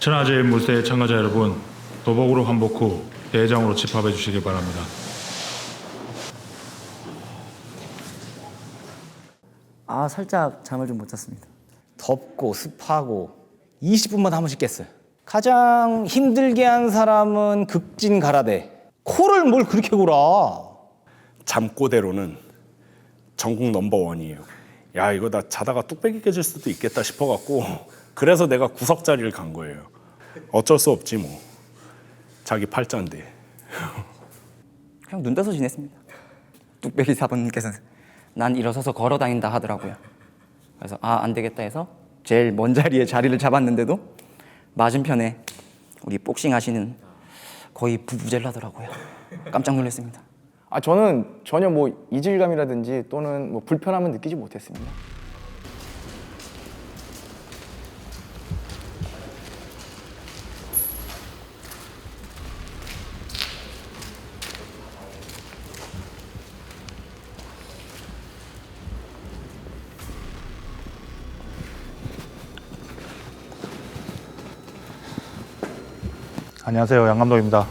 천하제일 무대 참가자 여러분, 도복으로 환복 후 대회장으로 집합해 주시기 바랍니다. 아 살짝 잠을 좀 못 잤습니다. 덥고 습하고 20분마다 한 번씩 깼어요. 가장 힘들게 한 사람은 극진 가라데. 코를 뭘 그렇게 골아? 잠꼬대로는 전국 넘버원이에요. 야 이거 나 자다가 뚝배기 깨질 수도 있겠다 싶어갖고 그래서 내가 구석 자리를 간 거예요. 어쩔 수 없지 뭐. 자기 팔자인데. 그냥 눈 떠서 지냈습니다. 뚝배기 사부님께서 난 일어서서 걸어 다닌다 하더라고요. 그래서 아 안 되겠다 해서 제일 먼 자리에 자리를 잡았는데도 맞은편에 우리 복싱 하시는 거의 부부젤라더라고요. 깜짝 놀랐습니다. 아 저는 전혀 뭐 이질감이라든지 또는 뭐 불편함은 느끼지 못했습니다. 안녕하세요. 양 감독입니다.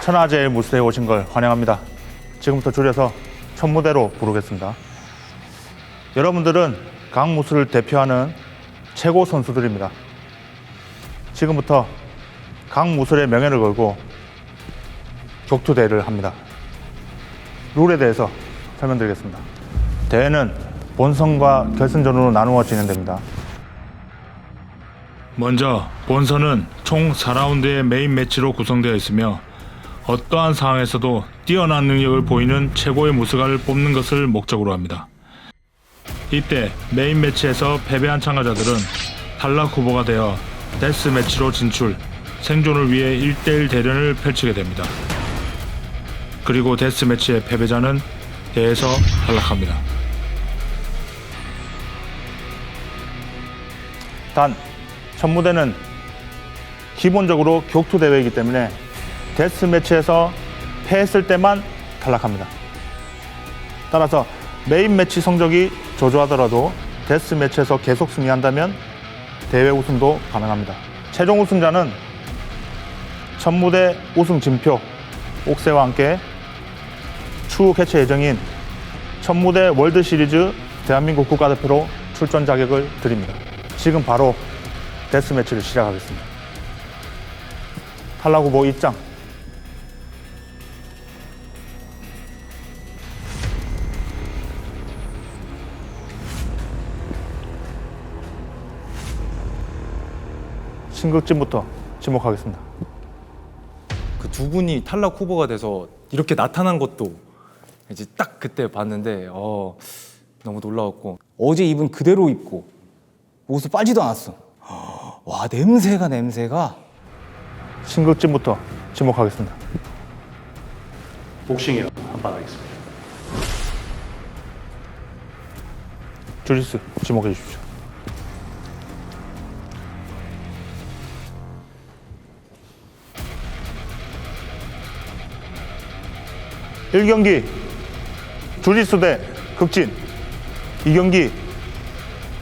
천하제일 무대에 오신 걸 환영합니다. 지금부터 줄여서 첫 무대로 부르겠습니다. 여러분들은 각 무술을 대표하는 최고 선수들입니다. 지금부터 각 무술의 명예를 걸고 격투대회를 합니다. 룰에 대해서 설명드리겠습니다. 대회는 본선과 결승전으로 나누어 진행됩니다. 먼저 본선은 총 4라운드의 메인 매치로 구성되어 있으며 어떠한 상황에서도 뛰어난 능력을 보이는 최고의 무술가를 뽑는 것을 목적으로 합니다. 이때 메인 매치에서 패배한 참가자들은 탈락 후보가 되어 데스 매치로 진출, 생존을 위해 1대1 대련을 펼치게 됩니다. 그리고 데스 매치의 패배자는 대회에서 탈락합니다. 단, 첫 무대는 기본적으로 격투 대회이기 때문에 데스 매치에서 패했을 때만 탈락합니다. 따라서 메인 매치 성적이 저조하더라도 데스 매치에서 계속 승리한다면 대회 우승도 가능합니다. 최종 우승자는 첫 무대 우승 진표 옥새와 함께 추후 개최 예정인 첫 무대 월드 시리즈 대한민국 국가대표로 출전 자격을 드립니다. 지금 바로 데스 매치를 시작하겠습니다. 탈락 후보 입장. 신극진부터 지목하겠습니다. 그 두 분이 탈락 후보가 돼서 이렇게 나타난 것도 이제 딱 그때 봤는데 어, 너무 놀라웠고 어제 입은 그대로 입고 옷을 빨지도 않았어. 와 냄새가 냄새가 신극진부터 지목하겠습니다. 복싱이요. 한판 하겠습니다. 주짓수 지목해 주십시오. 일경기 주짓수 대 극진 이경기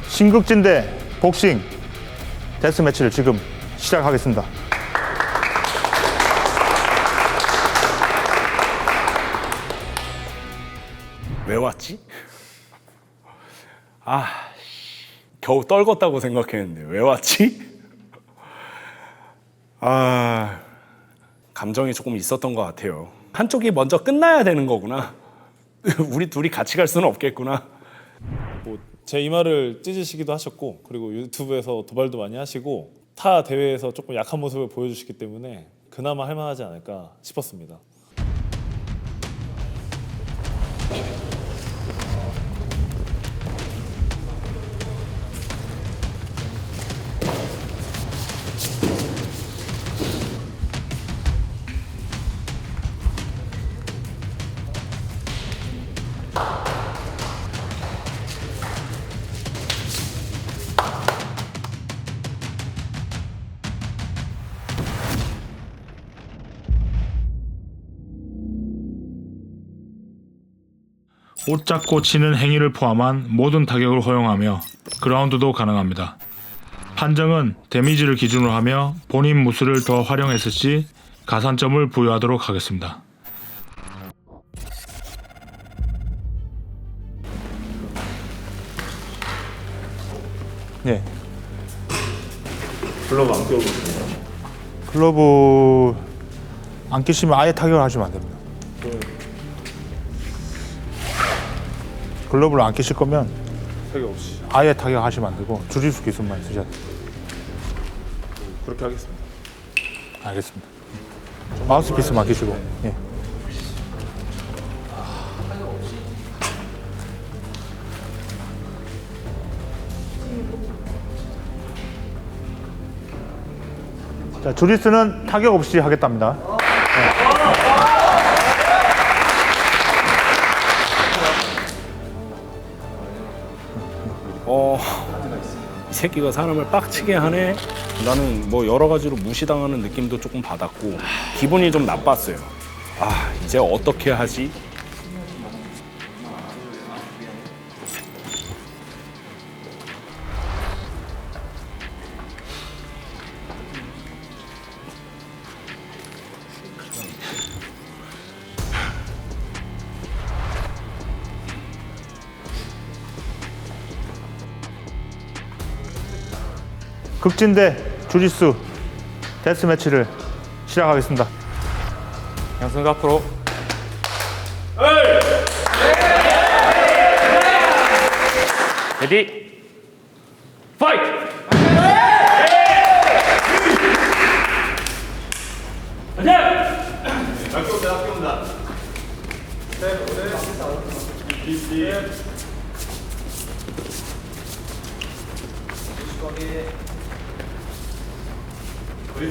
신극진 대 복싱 데스 매치를 지금 시작하겠습니다. 왜 왔지? 아, 씨. 겨우 떨궜다고 생각했는데 왜 왔지? 아, 감정이 조금 있었던 것 같아요. 한쪽이 먼저 끝나야 되는 거구나. 우리 둘이 같이 갈 수는 없겠구나. 제 이마를 찢으시기도 하셨고 그리고 유튜브에서 도발도 많이 하시고 타 대회에서 조금 약한 모습을 보여주시기 때문에 그나마 할만하지 않을까 싶었습니다. 옷 잡고 치는 행위를 포함한 모든 타격을 허용하며 그라운드도 가능합니다. 판정은 데미지를 기준으로 하며 본인 무술을 더 활용했을 시 가산점을 부여하도록 하겠습니다. 네. 글러브 안 끼고 있습니다. 글러브 안 끼시면 아예 타격을 하시면 안 됩니다. 글러브를 안 끼실 거면 타격 없이 아예 타격하시면 안 되고 주짓수 기술만 쓰셔야 돼요. 그렇게 하겠습니다. 알겠습니다. 마우스피스만 끼시고. 예. 자, 주짓수는 타격 없이 하겠답니다. 새끼가 사람을 빡치게 하네. 나는 뭐 여러 가지로 무시당하는 느낌도 조금 받았고 기분이 좀 나빴어요. 아, 이제 어떻게 하지? 극진대 주짓수 데스 매치를 시작하겠습니다. 양승 앞으로. 레디. 파이트. 이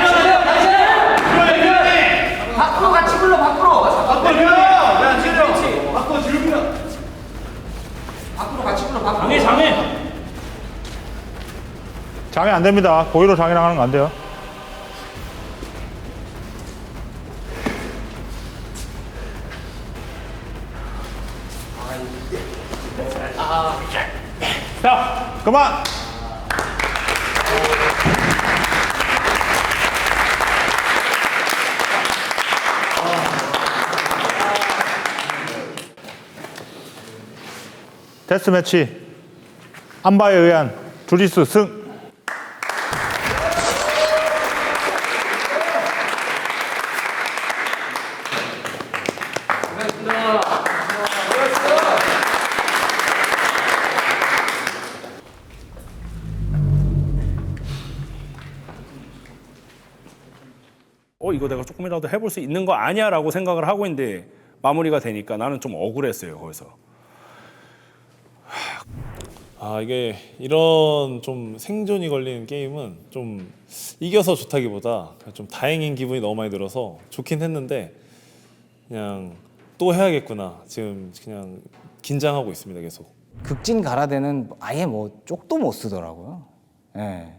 밖으로 같이 불러 밖으로. 야 지금 밖으로 뒤로 밀어 밖으로 같이 불러 밖으로. 장애 장애. 장애 안 됩니다. 고의로 장애 나가는 거 안 돼요. 자, 그만. 데스 매치 안바에 의한 주짓수 승. 어, 이거 내가 조금이라도 해볼 수 있는 거 아니야라고 생각을 하고 있는데 마무리가 되니까 나는 좀 억울했어요 거기서. 아 이게 이런 좀 생존이 걸리는 게임은 좀 이겨서 좋다기보다 좀 다행인 기분이 너무 많이 들어서 좋긴 했는데 그냥 또 해야겠구나 지금 그냥 긴장하고 있습니다 계속. 극진 가라데는 아예 뭐 쪽도 못 쓰더라고요. 예.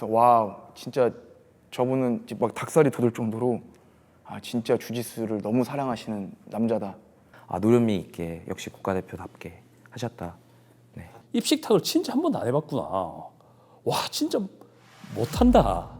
와우, 진짜 저분은 이제 막 닭살이 돋을 정도로 아 진짜 주짓수를 너무 사랑하시는 남자다. 아 노련미 있게 역시 국가대표답게 하셨다 네. 입식탁을 진짜 한 번도 안 해봤구나. 와 진짜 못한다.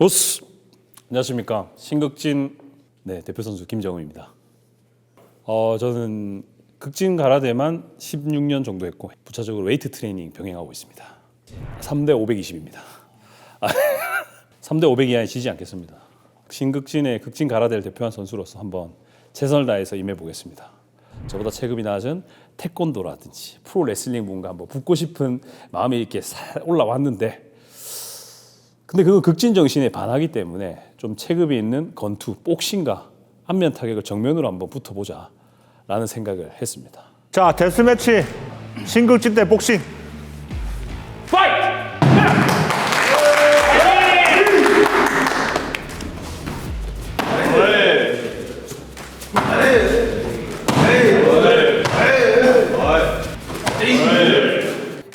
오스 안녕하십니까 신극진 네 대표 선수 김정우입니다. 어 저는 극진 가라데만 16년 정도 했고 부차적으로 웨이트 트레이닝 병행하고 있습니다. 3대 520입니다. 3대 500 이하에 지지 않겠습니다. 신극진의 극진 가라데를 대표한 선수로서 한번 최선을 다해서 임해 보겠습니다. 저보다 체급이 낮은 태권도라든지 프로 레슬링 분과 한번 붙고 싶은 마음이 이렇게 살 올라왔는데 근데 그건 극진 정신에 반하기 때문에 좀 체급이 있는 건투, 복싱과 안면 타격을 정면으로 한번 붙어보자 라는 생각을 했습니다. 자, 데스매치 신극진 대 복싱.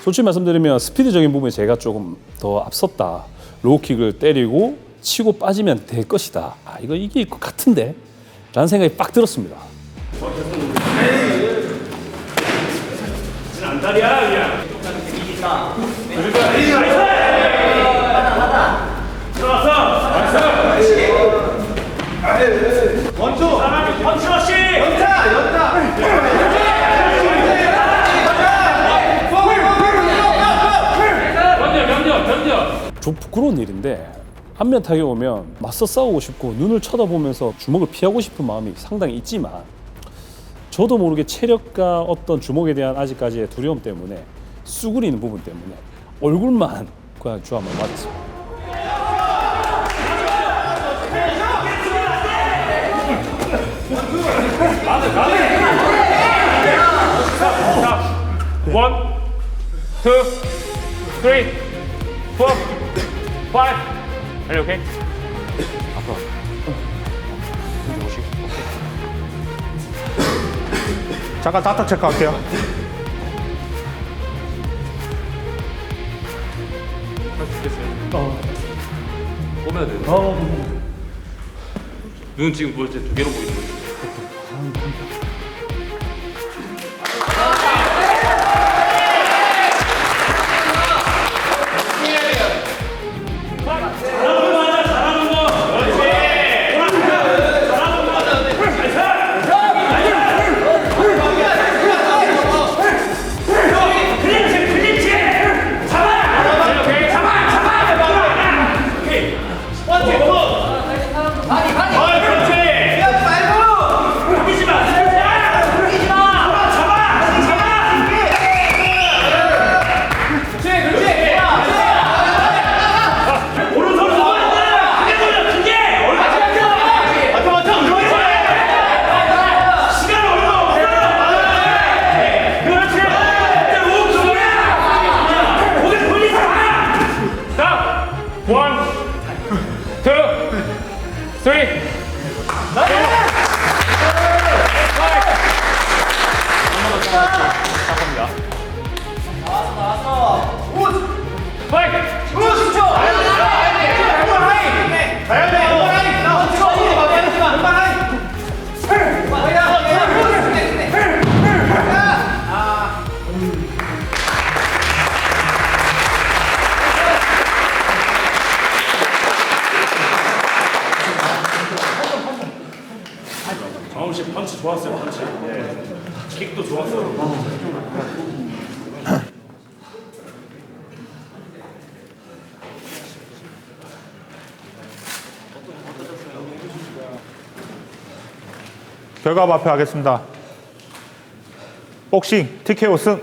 솔직히 말씀드리면 스피드적인 부분에 제가 조금 더 앞섰다. 로우킥을 때리고 치고 빠지면 될 것이다. 아, 이거 이길 것 같은데? 라는 생각이 빡 들었습니다. 좀 부끄러운 일인데 안면 타격 오면 맞서 싸우고 싶고 눈을 쳐다보면서 주먹을 피하고 싶은 마음이 상당히 있지만 저도 모르게 체력과 어떤 주먹에 대한 아직까지의 두려움 때문에 쑥그리는 부분 때문에 얼굴만 그냥 주 한번 맞았습니다. 원, 투, 쓰리, 포, 파이브. Are you okay? 잠깐 다타 체크할게요. 보면 돼. 눈 지금 볼때 두 개로 보이는. 좋았어요, 펀치. 킥도 좋았어요. 결과 발표하겠습니다. 복싱 TKO 승.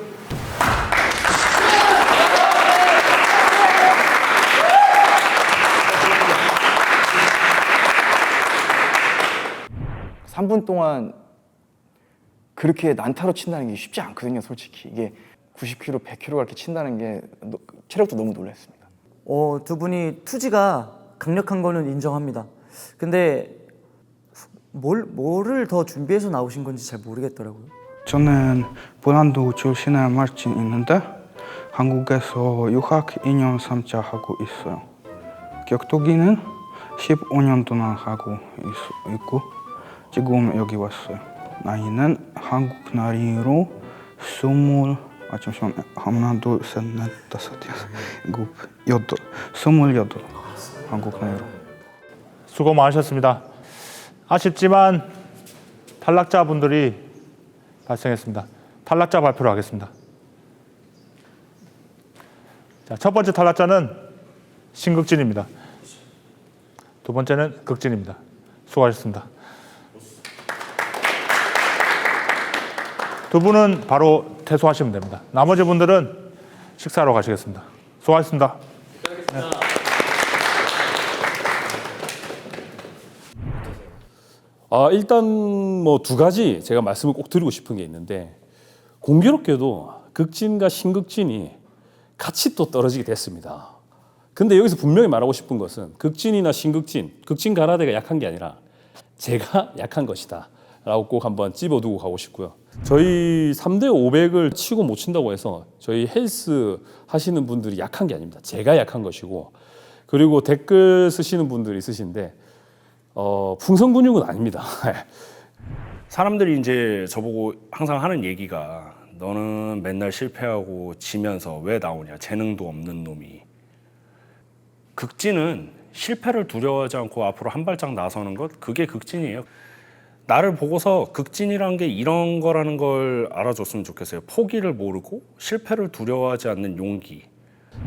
삼 분 동안 그렇게 난타로 친다는 게 쉽지 않거든요, 솔직히. 이게 90kg, 100kg 이렇게 친다는 게 노- 체력도 너무 놀랐습니다. 어, 두 분이 투지가 강력한 거는 인정합니다. 근데 뭘 뭐를 더 준비해서 나오신 건지 잘 모르겠더라고요. 저는 폴란드 출신의 마르친 있는데 한국에서 유학 2년 3차 하고 있어요. 격투기는 15년 동안 하고 있, 있고 지금 여기 왔어요. 나이는 한국 나이로 스물 아 잠시만 하나 둘셋넷 다섯 여섯 일곱 여덟 스물 여덟 한국 내로. 수고 많으셨습니다. 아쉽지만 탈락자분들이 발생했습니다. 탈락자 발표를 하겠습니다. 자, 첫 번째 탈락자는 신극진입니다. 두 번째는 극진입니다. 수고하셨습니다. 두 분은 바로 퇴소하시면 됩니다. 나머지 분들은 식사하러 가시겠습니다. 수고하셨습니다. 아 일단 뭐 두 가지 제가 말씀을 꼭 드리고 싶은 게 있는데 공교롭게도 극진과 신극진이 같이 또 떨어지게 됐습니다. 근데 여기서 분명히 말하고 싶은 것은 극진이나 신극진, 극진 가라데가 약한 게 아니라 제가 약한 것이다. 라고 꼭 한번 찝어두고 가고 싶고요. 저희 3대 500을 치고 못 친다고 해서 저희 헬스 하시는 분들이 약한 게 아닙니다. 제가 약한 것이고 그리고 댓글 쓰시는 분들이 있으신데 어, 풍선 근육은 아닙니다. 사람들이 이제 저보고 항상 하는 얘기가 너는 맨날 실패하고 지면서 왜 나오냐 재능도 없는 놈이 극진은 실패를 두려워하지 않고 앞으로 한 발짝 나서는 것 그게 극진이에요 나를 보고서 극진이란 게 이런 거라는 걸 알아줬으면 좋겠어요 포기를 모르고 실패를 두려워하지 않는 용기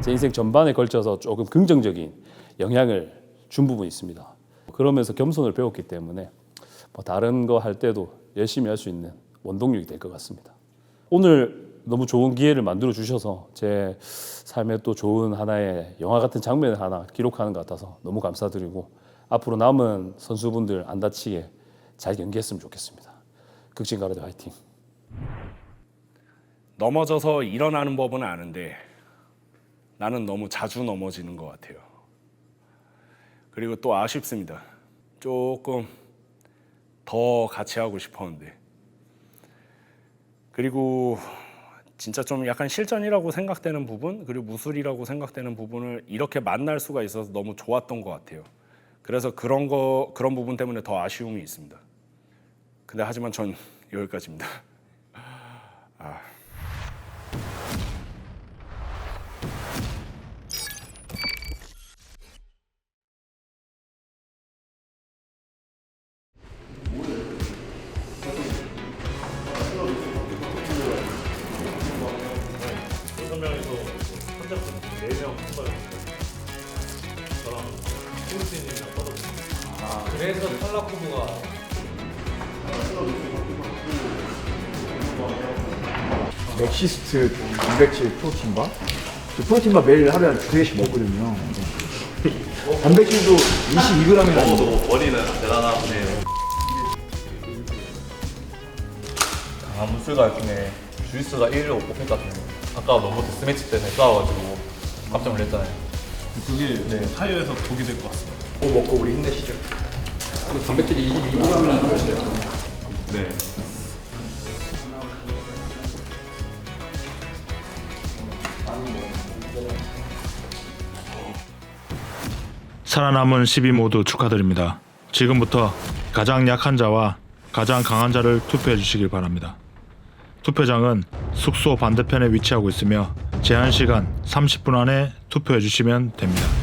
제 인생 전반에 걸쳐서 조금 긍정적인 영향을 준 부분이 있습니다. 그러면서 겸손을 배웠기 때문에 뭐 다른 거 할 때도 열심히 할 수 있는 원동력이 될 것 같습니다. 오늘 너무 좋은 기회를 만들어 주셔서 제 삶에 또 좋은 하나의 영화 같은 장면을 하나 기록하는 것 같아서 너무 감사드리고 앞으로 남은 선수분들 안 다치게 잘 경기했으면 좋겠습니다. 극진 가르드 화이팅. 넘어져서 일어나는 법은 아는데 나는 너무 자주 넘어지는 것 같아요. 그리고 또 아쉽습니다. 조금 더 같이 하고 싶었는데. 그리고 진짜 좀 약간 실전이라고 생각되는 부분, 그리고 무술이라고 생각되는 부분을 이렇게 만날 수가 있어서 너무 좋았던 것 같아요. 그래서 그런 거 그런 부분 때문에 더 아쉬움이 있습니다. 근데 하지만 전 여기까지입니다. 아. 여섯 명에서 혼자분 네명 뽑아요. 저랑 팀스님이랑 떨어졌어요. 그래서 탈락 후보가 맥시스트 단백질 프로틴바 저 프로틴바 매일 하루에 한 두세 개씩 먹거든요 단백질도 22g이나 원인은 대단하네요. 강한 무술가 중에 주짓수가 1위로 뽑힐 것 같아요. 아까 너무 데스매치 때문에 싸워가지고 깜짝 놀랐잖아요. 그게 네. 타이어에서 독이 될 것 같습니다. 뭐 먹고 우리 힘내시죠 단백질이 22g이나 네. 살아남은 10위 모두 축하드립니다. 지금부터 가장 약한 자와 가장 강한 자를 투표해 주시길 바랍니다. 투표장은 숙소 반대편에 위치하고 있으며 제한 시간 30분 안에 투표해 주시면 됩니다.